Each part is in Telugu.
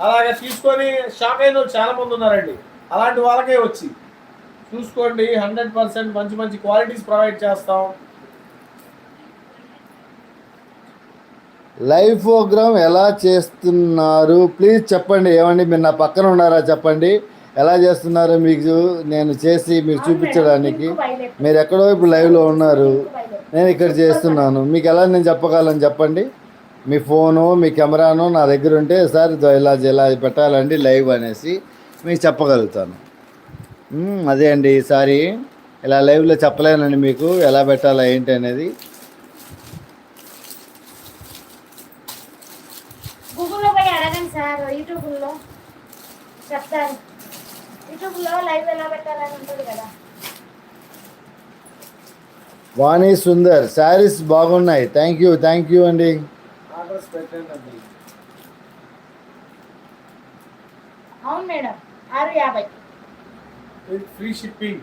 అలాగే తీసుకొని షాక్ అయిన వాళ్ళు చాలా మంది ఉన్నారండి. అలాంటి వాళ్ళకే వచ్చి చూసుకోండి హండ్రెడ్ పర్సెంట్ మంచి మంచి క్వాలిటీస్ ప్రొవైడ్ చేస్తాం. లైవ్ ప్రోగ్రామ్ ఎలా చేస్తున్నారు? ప్లీజ్ చెప్పండి ఏమండి? మీరు నా పక్కన ఉన్నారా చెప్పండి. ఎలా చేస్తున్నారో మీకు నేను చేసి మీకు చూపించడానికి మీరు ఎక్కడో ఇప్పుడు లైవ్లో ఉన్నారు. నేను ఇక్కడ చేస్తున్నాను. మీకు ఎలా నేను చెప్పగలను చెప్పండి? మీ ఫోను మీ కెమెరాను నా దగ్గర ఉంటే సార్ ఇలా ఇలా పెట్టాలండి లైవ్ అనేసి మీకు చెప్పగలుగుతాను. అదే అండి ఈసారి ఇలా లైవ్లో చెప్పలేనండి మీకు ఎలా పెట్టాలా ఏంటి అనేది. గూగుల్లో పోయి అడగండి సార్ యూట్యూబ్లో చెప్తారు యూట్యూబ్లో లైవ్ ఎలా పెట్టాలని ఉంటుంది కదా. వాణి సుందర్ శారీస్ బాగున్నాయి. థ్యాంక్ యూ థ్యాంక్ యూ అండి. ఆర్డర్స్ పెట్టండి అవును మేడం ఆరు యాభై. Free shipping.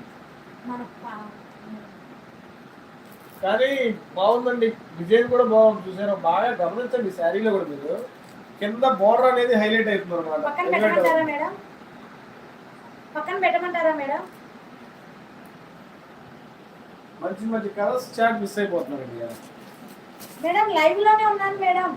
కానీ బాగుందండి డిజైన్ కూడా బాగుంది చూసారా? బాగా గమనించండి శారీలో కూడా మీరు. కింద బోర్డర్ అనేది హైలైట్ అవుతుంది పక్కన అనమాట పెట్టమంటారా మేడం? పక్కన పెట్టమంటారా మేడం? మంచి మంచి కలర్స్ చాట్ మిస్ అయిపోతున్నారండి. మేడం లైవ్లోనే ఉన్నాను మేడం.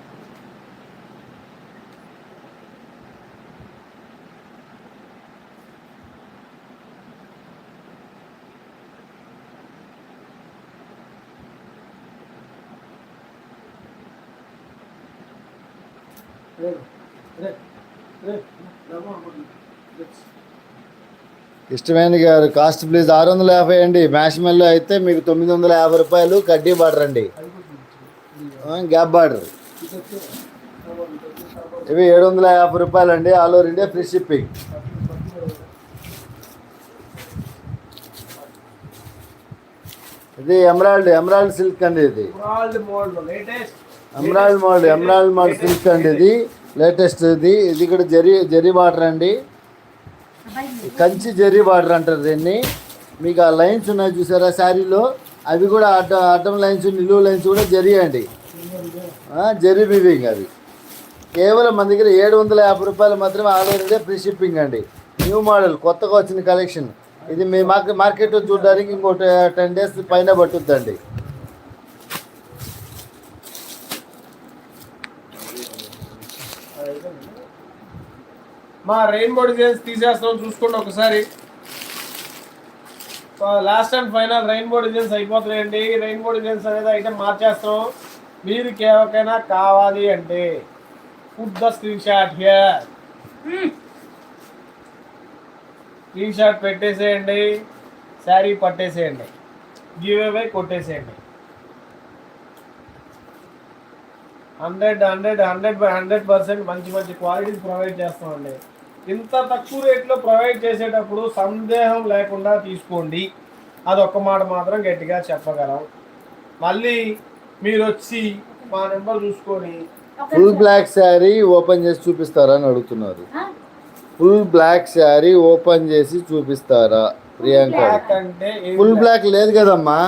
ఇష్టమైన గారు కాస్ట్ ప్లీజ్ ఆరు వందల యాభై అండి. మ్యాష్ మెల్లో అయితే మీకు తొమ్మిది వందల యాభై రూపాయలు కడ్డీ ఆ, గ్యాప్ బార్డర్. ఇవి ఏడు వందల యాభై రూపాయలు అండి all over India free shipping. ఇది ఎమరాల్డ్ ఎమరాల్డ్ సిల్క్ అండి ఇది. Emerald mould emerald mould silk అండి ఇది. లేటెస్ట్ ఇది. ఇది కూడా జరీ జరీ బార్డర్ అండి. కంచి జరీ బార్డర్ అంటారు దీన్ని. మీకు ఆ లైన్స్ ఉన్నాయి చూసారా శారీలో? అవి కూడా అడ్డ అడ్డం లైన్స్ నిలువు లైన్స్ కూడా జరీ అండి. జరీ బివింగ్ అది. కేవలం మన దగ్గర ఏడు వందల యాభై రూపాయలు మాత్రమే ఆల్ ఫ్రీ షిప్పింగ్ అండి. న్యూ మోడల్ కొత్తగా వచ్చిన కలెక్షన్ ఇది మీ మార్కెట్ మార్కెట్లో చూడడానికి ఇంకో టెన్ డేస్ పైన పట్టుద్దండి. మా రెయిన్బో డిజైన్స్ తీసేస్తాం చూసుకోండి ఒకసారి. Last and final rainbow designs అయిపోతున్నాయండి. Rainbow designs అనేది అయితే మార్చేస్తాం. మీరు ఎవరికైనా కావాలి అంటే put the screen shot here. Screen shot పెట్టేసేయండి శారీ పట్టేసేయండి give away కొట్టేసేయండి. Hundred hundred hundred by hundred percent మంచి మంచి క్వాలిటీస్ ప్రొవైడ్ చేస్తామండి. ఇంత తక్కువ రేట్లో ప్రొవైడ్ చేసేటప్పుడు సందేహం లేకుండా తీసుకోండి. అది ఒక్క మాట మాత్రం గట్టిగా చెప్పగలం. మళ్ళీ మీరు వచ్చి మా నెంబర్ చూసుకొని ఫుల్ బ్లాక్ శారీ ఓపెన్ చేసి చూపిస్తారా అని అడుగుతున్నారు? ఫుల్ బ్లాక్ శారీ ఓపెన్ చేసి చూపిస్తారా ప్రియాంక? అంటే ఫుల్? బ్లాక్ లేదు కదమ్మా.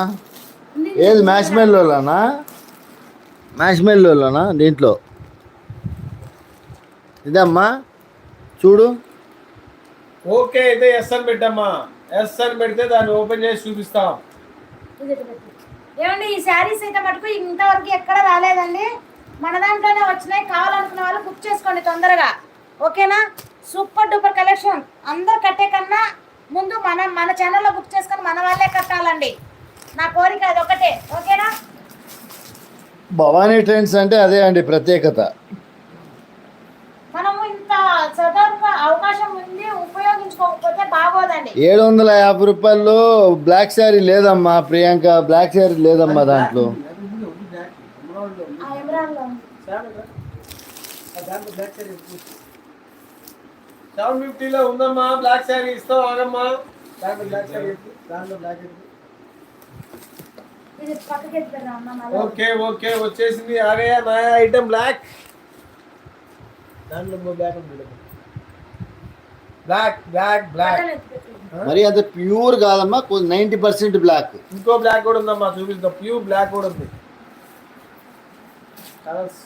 ఏది మ్యాష్ మెల్లోనా మ్యాష్ మెల్లోనా దీంట్లో? ఇదమ్మా చూడు. ఓకే అయితే ఎస్ అని పెట్టమ్మా. ఎస్ అని పెడితే దాన్ని ఓపెన్ చేసి చూపిస్తాం. ఏమండి ఈ శారీస్ అయితే మటుకు ఇంతవరకు ఎక్కడ రాలేదండి. మన దాంట్లోనే వచ్చినాయి. కావాలనుకున్న వాళ్ళు బుక్ చేసుకోండి తొందరగా. ఓకేనా? సూపర్ డూపర్ కలెక్షన్ అందరు కట్టే కన్నా ముందు మన మన ఛానల్లో బుక్ చేసుకొని మన వాళ్ళే కట్టాలండి. నా కోరిక అది ఒకటే ఓకేనా? భవానీ ట్రెండ్స్ అంటే అదే అండి ప్రత్యేకత. మనము ఇంత సదర్భ అవకాశం ఉంది ఏడు వందల యాభై రూపాయల్లో బ్లాక్ శారీ లేదమ్మా ప్రియాంక. బ్లాక్ శారీ లేదమ్మా దాంట్లో. సెవెన్ ఫిఫ్టీలో ఉందమ్మా బ్లాక్ శారీ ఇస్తావు ఆగమ్మా. దాంట్లో బ్లాక్ శారీ దాంట్లో బ్లాక్ ఇది పక్కకి ఎత్తుకురా అమ్మ మళ్ళీ? ఓకే ఓకే వచ్చేసింది అరే నయా ఐటమ్ బ్లాక్. దాంట్లో బ్లాక్ బ్లాక్ బ్లాక్ బ్లాక్. మరి అంత ప్యూర్ కాదమ్మా నైంటీ పర్సెంట్ బ్లాక్ ఇంకో బ్లాక్ కూడా ఉందమ్మా చూపిస్తాం. ప్యూర్ బ్లాక్ కూడా ఉంది. కలర్స్